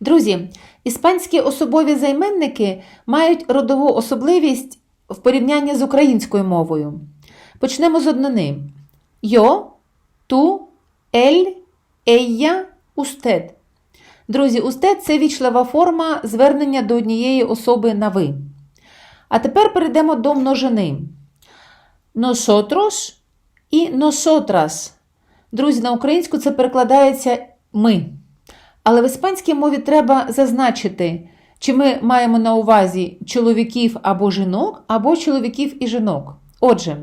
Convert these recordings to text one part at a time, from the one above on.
Друзі, іспанські особові займенники мають родову особливість в порівнянні з українською мовою. Почнемо з однини: Йо, ту, ель, ella, usted. Друзі, usted – це вічлива форма звернення до однієї особи на ви. А тепер перейдемо до множини. Nosotros і nosotras. Друзі, на українську це перекладається ми. Але в іспанській мові треба зазначити, чи ми маємо на увазі чоловіків або жінок, або чоловіків і жінок. Отже,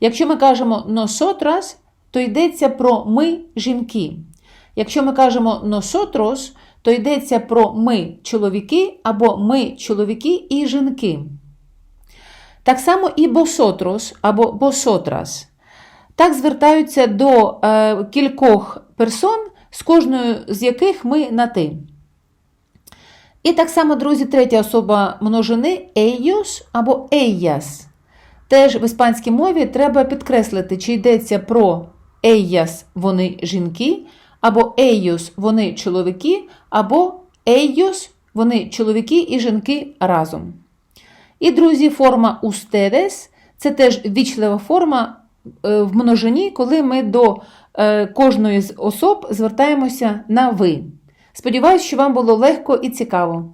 якщо ми кажемо nosotras, то йдеться про ми жінки. Якщо ми кажемо nosotros, то йдеться про ми чоловіки або ми чоловіки і жінки. Так само і vosotros або vosotras. Так звертаються до е, кількох персон, з кожною з яких ми на ти. І так само, друзі, третя особа множини ellos або ellas. Теж в іспанській мові треба підкреслити, чи йдеться про ellas – вони жінки, або ellos – вони чоловіки, або ellos – вони чоловіки і жінки разом. І, друзі, форма ustedes – це теж вічлива форма в множині, коли ми до е, кожної з особ звертаємося на ви. Сподіваюсь, що вам було легко і цікаво.